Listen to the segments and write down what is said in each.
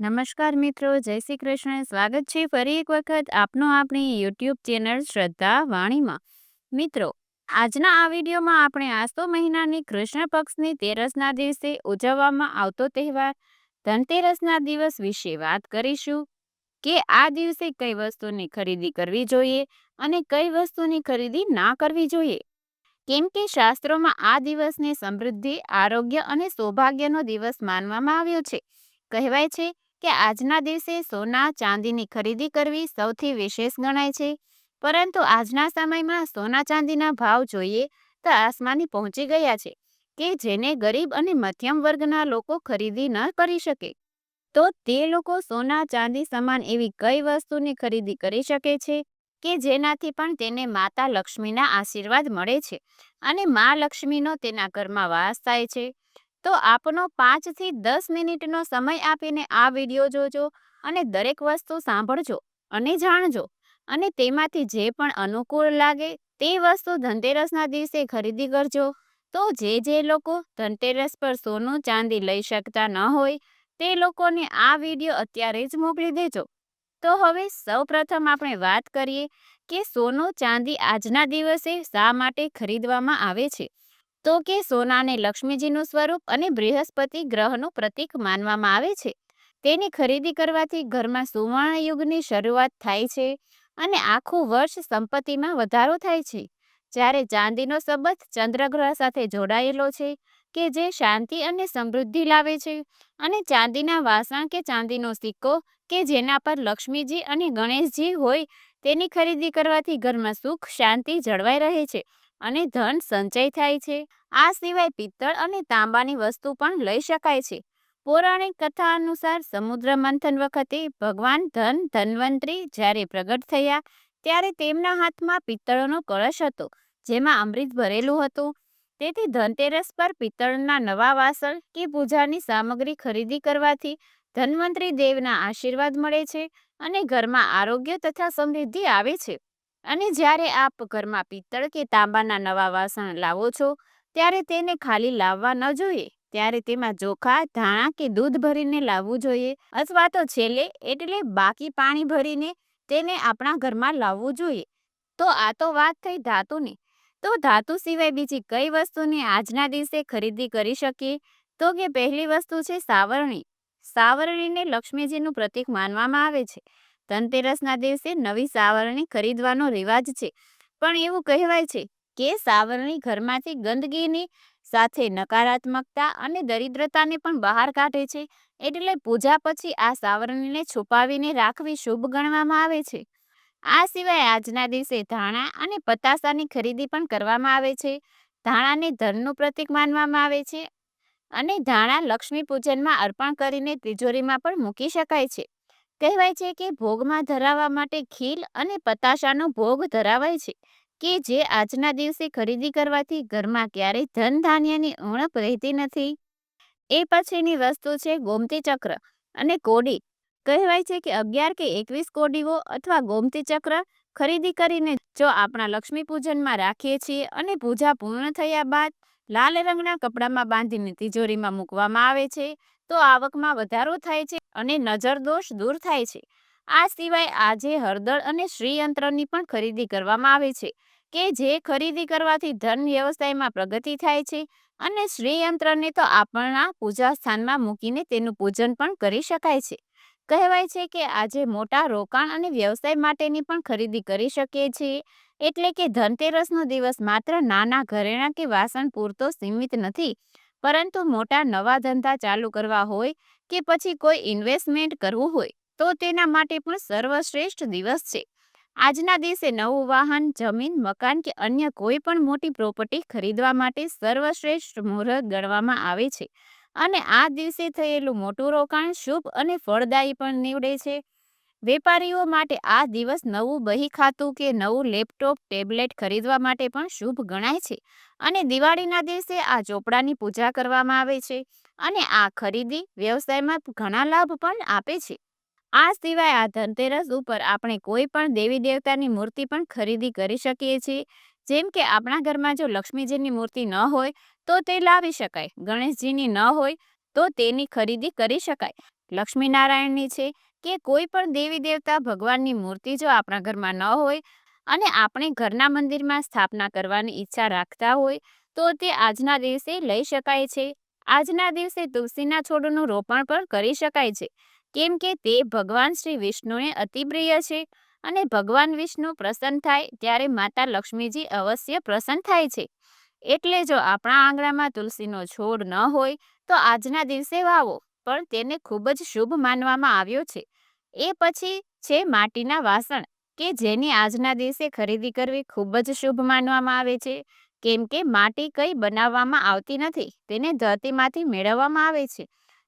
નમસ્કાર મિત્રો, જય શ્રી કૃષ્ણ. સ્વાગત છે ફરી એક વખત આપનો આપણી યુટ્યુબ ચેનલ શ્રદ્ધા વાણીમાં. મિત્રો, આજના આ વિડીયોમાં આપણે આસો મહિનાની કૃષ્ણ પક્ષની તેરસના દિવસે ઉજવવામાં આવતો તહેવાર ધનતેરસના દિવસ વિશે વાત કરીશું. કે આ દિવસે કઈ વસ્તુની ખરીદી કરવી જોઈએ અને કઈ વસ્તુની ખરીદી ના કરવી જોઈએ? કેમ કે શાસ્ત્રોમાં આ દિવસને સમૃદ્ધિ, આરોગ્ય અને સૌભાગ્યનો દિવસ માનવામાં આવ્યો છે. કહેવાય છે કે આજના દિવસે સોના, ચાંદીની ખરીદી કરવી સૌથી વિશેષ ગણાય છે. પરંતુ આજના સમયમાં સોના, ચાંદીના ભાવ જોઈએ તો આસમાની પહોંચી ગયા છે કે જેને ગરીબ અને મધ્યમ વર્ગના લોકો ખરીદી ન કરી શકે. તો તે લોકો સોના, ચાંદી સમાન એવી કઈ વસ્તુની ખરીદી કરી શકે છે કે જેનાથી પણ તેને માતા લક્ષ્મીના આશીર્વાદ મળે છે અને મા લક્ષ્મીનો તેના ઘરમાં વાસ થાય છે? તો આપનો પાંચથી દસ મિનિટનો સમય આપીને આ વીડિયો જોજો અને દરેક વસ્તુ સાંભળજો અને જાણજો. અને તેમાંથી જે પણ અનુકૂળ લાગે તે વસ્તુ ધનતેરસના દિવસે ખરીદી કરજો. તો જે જે લોકો ધનતેરસ પર સોનું ચાંદી લઈ શકતા ન હોય તે લોકોને આ વીડિયો અત્યારે જ મોકલી દેજો. તો હવે સૌ પ્રથમ આપણે વાત કરીએ કે સોનું ચાંદી આજના દિવસે શા માટે ખરીદવામાં આવે છે? તો કે સોનાને લક્ષ્મીજીનું સ્વરૂપ અને બૃહસ્પતિ ગ્રહનું પ્રતીક માનવામાં આવે છે. તેની ખરીદી કરવાથી ઘરમાં સુવર્ણ યુગની શરૂઆત થાય છે અને આખું વર્ષ સંપત્તિમાં વધારો થાય છે. જ્યારે ચાંદીનો સંબંધ ચંદ્રગ્રહ સાથે જોડાયેલો છે કે જે શાંતિ અને સમૃદ્ધિ લાવે છે અને ચાંદીના વાસણ કે ચાંદીનો સિક્કો કે જેના પર લક્ષ્મીજી અને ગણેશજી હોય તેની ખરીદી કરવાથી ઘરમાં સુખ, શાંતિ જળવાઈ રહે છે. અને ધન સંચય થાય છે. આ સિવાય પિત્તળ અને તાંબાની વસ્તુ પણ લઈ શકાય છે. પૌરાણિક કથા અનુસાર સમુદ્ર મંથન વખતે ભગવાન ધન, ધન્વંતરી જ્યારે પ્રગટ થયા, ત્યારે તેમના હાથમાં પિત્તળનો કળશ હતો, જેમાં અમૃત ભરેલું હતું. તેથી ધનતેરસ પર પિત્તળના નવા વાસણ કે પૂજાની સામગ્રી ખરીદી કરવાથી ધન્વંતરી દેવના આશીર્વાદ મળે છે અને ઘરમાં આરોગ્ય તથા સમૃદ્ધિ આવે છે. અને જ્યારે આપ ઘરમાં પિત્તળ કે તાંબાના નવા વાસણ લાવો છો, ત્યારે તેને ખાલી લાવવા ન જોઈએ. ત્યારે તેમાં ચોખા, ધાણા કે દૂધ ભરીને લાવવું જોઈએ અથવા તો છેલ્લે એટલે બાકી પાણી ભરીને તેને આપણા ઘરમાં લાવવું જોઈએ. તો આ તો વાત થઈ ધાતુની. તો ધાતુ સિવાય બીજી કઈ વસ્તુની આજના દિવસે ખરીદી કરી શકીએ? તો કે પહેલી વસ્તુ છે સાવરણી. સાવરણીને લક્ષ્મીજીનું પ્રતીક માનવામાં આવે છે. ધનતેરસના દિવસે નવી સાવરણી ખરીદવાનો રિવાજ છે. પણ એવું કહેવાય છે કે સાવરણી ઘરમાંથી ગંદકીની સાથે નકારાત્મકતા અને દરિદ્રતાને પણ બહાર કાઢે છે. એટલે પૂજા પછી આ સાવરણીને છુપાવીને રાખવી શુભ ગણવામાં આવે છે. આ સિવાય આજના દિવસે ધાણા અને પતાસાની ખરીદી પણ કરવામાં આવે છે. ધાણાને ધનનું પ્રતીક માનવામાં આવે છે અને ધાણા લક્ષ્મી પૂજનમાં અર્પણ કરીને તિજોરીમાં પણ મૂકી શકાય છે. કહેવાય છે કે ભોગમાં ધરાવવા માટે ખીલ અને પતાશાનો ભોગ ધરાવાય છે, કે જે આજના દિવસે ખરીદી કરવાથી ઘરમાં ક્યારેય ધન ધાન્યની ઉણપ રહેતી નથી. એ પછીની વસ્તુ છે ગોમતી ચક્ર અને કોડી. કહેવાય છે કે અગિયાર કે એકવીસ કોડીઓ અથવા ગોમતી ચક્ર ખરીદી કરીને જો આપણા લક્ષ્મી પૂજનમાં રાખીએ છીએ અને પૂજા પૂર્ણ થયા બાદ લાલ રંગના કપડામાં બાંધીને તિજોરીમાં મૂકવામાં આવે છે તો આવકમાં વધારો થાય છે અને નજર દોષ દૂર થાય છે. આ સિવાય આજે હળદર અને શ્રીયંત્રની પણ ખરીદી કરવામાં આવે છે, કે જે ખરીદી કરવાથી ધન વ્યવસાયમાં પ્રગતિ થાય છે અને શ્રીયંત્રને તો આપણા પૂજા સ્થાનમાં મૂકીને તેનું પૂજન પણ કરી શકાય છે. કહેવાય છે કે આજે મોટા રોકાણ અને વ્યવસાય માટેની પણ ખરીદી કરી શકીએ છીએ, એટલે કે ધનતેરસનો દિવસ માત્ર નાના ઘરેણાં કે વાસણ પૂરતો સીમિત નથી પરંતુ મોટા નવા ધંધા ચાલુ કરવા હોય કે પછી કોઈ ઇન્વેસ્ટમેન્ટ કરવું હોય, તો તેના માટે પણ સર્વશ્રેષ્ઠ દિવસ છે. આજના દિવસે નવું વાહન, જમીન, મકાન કે અન્ય કોઈ પણ મોટી પ્રોપર્ટી ખરીદવા માટે સર્વશ્રેષ્ઠ મુહૂર્ત ગણવામાં આવે છે. અને આ દિવસે થયેલું મોટું રોકાણ શુભ અને ફળદાયી પણ નીવડે છે. વેપારીઓ માટે આ દિવસ નવું બહી ખાતું કે નવું લેપટોપ, ટેબ્લેટ ખરીદવા માટે પણ શુભ ગણાય છે. અને દિવાળીના દિવસે આ ચોપડાની પૂજા કરવામાં આવે છે અને આ ખરીદી વ્યવસાયમાં ઘણા લાભ પણ આપે છે. આ સિવાય આ ધનતેરસ ઉપર આપણે કોઈ પણ દેવી દેવતાની મૂર્તિ પણ ખરીદી કરી શકીએ છીએ. જેમ કે આપણા ઘરમાં જો લક્ષ્મીજીની મૂર્તિ ન હોય તો તે લાવી શકાય. ગણેશજીની ન હોય તો તેની ખરીદી કરી શકાય. લક્ષ્મીનારાયણની છે કે કોઈ પણ દેવી દેવતા ભગવાનની મૂર્તિ જો આપણા ઘરમાં ન હોય અને આપણે ઘરના મંદિરમાં સ્થાપના કરવાની ઈચ્છા રાખતા હોય, તો તે આજના દિવસે લઈ શકાય છે. આજના દિવસે તુલસીના છોડનું રોપણ પણ કરી શકાય છે. કેમ કે તે ભગવાન શ્રી વિષ્ણુને અતિ પ્રિય છે અને ભગવાન વિષ્ણુ પ્રસન્ન થાય ત્યારે માતા લક્ષ્મીજી અવશ્ય પ્રસન્ન થાય છે. એટલે જો આપણા આંગણામાં તુલસીનો છોડ ન હોય, તો આજના દિવસે વાવો. પણ તેને ખૂબ જ શુભ માનવામાં આવ્યો છે. એ પછી છે માટીના વાસણ, કે જેની આજના દિવસે ખરીદી કરવી ખૂબ જ શુભ માનવામાં આવે છે. કેમ કે માટી કંઈ બનાવવામાં આવતી નથી, તેને ધરતીમાંથી મેળવવામાં આવે છે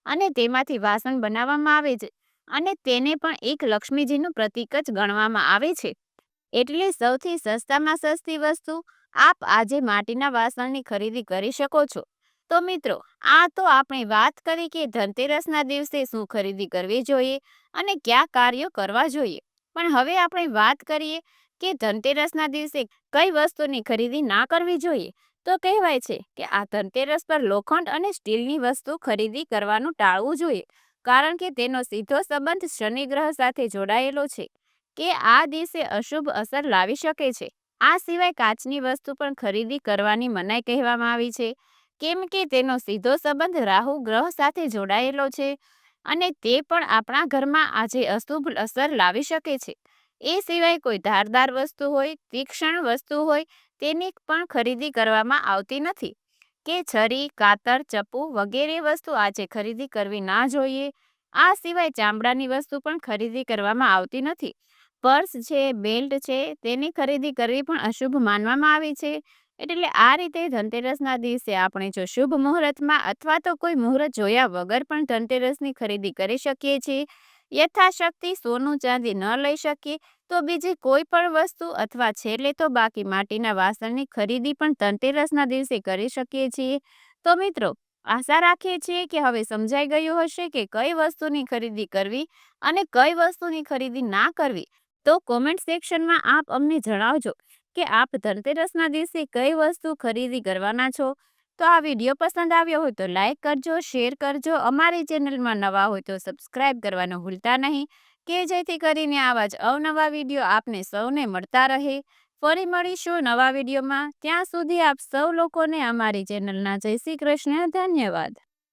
અને તેમાંથી વાસણ બનાવવામાં આવે છે અને તેને પણ એક લક્ષ્મીજીનું પ્રતીક જ ગણવામાં આવે છે. એટલે સૌથી સસ્તામાં સસ્તી વસ્તુ, આપ આજે માટીના વાસણની ખરીદી કરી શકો છો. તો મિત્રો, આ તો આપણે વાત કરી કે ધનતેરસના દિવસે શું ખરીદી કરવી જોઈએ અને કયા કાર્યો કરવા જોઈએ. પણ હવે આપણે વાત કરીએ કે ધનતેરસના દિવસે કઈ વસ્તુની ખરીદી ના કરવી જોઈએ. તો કહેવાય છે કે આ ધનતેરસ પર લોખંડ અને સ્ટીલની વસ્તુ ખરીદી કરવાનું ટાળવું જોઈએ, કારણ કે તેનો સીધો સંબંધ શનિ ગ્રહ સાથે જોડાયેલો છે, કે આ દિવસે અશુભ અસર લાવી શકે છે. આ સિવાય કાચની વસ્તુ પણ ખરીદી કરવાની મનાઈ કહેવામાં આવી છે કેમ કે તેનો સીધો સંબંધ રાહુ ગ્રહ સાથે જોડાયેલો છે અને તે પણ આપણા ઘરમાં આજે અશુભ અસર લાવી શકે છે. એ સિવાય કોઈ ધારદાર વસ્તુ હોય, તીક્ષ્ણ વસ્તુ હોય, તેની પણ ખરીદી કરવામાં આવતી નથી. કે છરી, કાતર, ચપ્પુ વગેરે વસ્તુ આજે ખરીદી કરવી ના જોઈએ, આ સિવાય ચામડાની વસ્તુ પણ ખરીદી કરવામાં આવતી નથી. પર્સ છે, બેલ્ટ છે, તેની ખરીદી કરવી પણ અશુભ માનવામાં આવી છે. એટલે આ રીતે ધનતેરસના દિવસે આપણે જો શુભ મુહૂર્તમાં અથવા તો કોઈ મુહૂર્ત જોયા વગર પણ ધનતેરસની ખરીદી કરી શકીએ છીએ. યથાશક્તિ સોનું ચાંદી ન લઈ શકીએ તો બીજી કોઈ પણ વસ્તુ અથવા છેલ્લે તો બાકી માટીના વાસણની ખરીદી પણ ધનતેરસના દિવસે કરી શકીએ છીએ. તો મિત્રો, આશા રાખીએ છીએ કે હવે સમજાઈ ગયું હશે કે કઈ વસ્તુની ખરીદી કરવી અને કઈ વસ્તુની ખરીદી ના કરવી. તો કોમેન્ટ સેક્શનમાં આપ અમને જણાવજો. કે આપ ધનતેરસના દિવસે કઈ વસ્તુ ખરીદી કરવાના છો? તો આ વીડિયો પસંદ આવ્યો હોય તો લાઇક કરજો, શેર કરજો. અમારી ચેનલમાં નવા હોય તો સબસ્ક્રાઇબ કરવાનું ભૂલતા નહીં. કે જેથી કરીને આવા જ અવનવા વીડિયો આપને સૌને મળતા રહે. ફરી મળીશું નવા વિડીયોમાં. ત્યાં સુધી આપ સૌ લોકોને અમારી ચેનલના જય શ્રી કૃષ્ણ. ધન્યવાદ.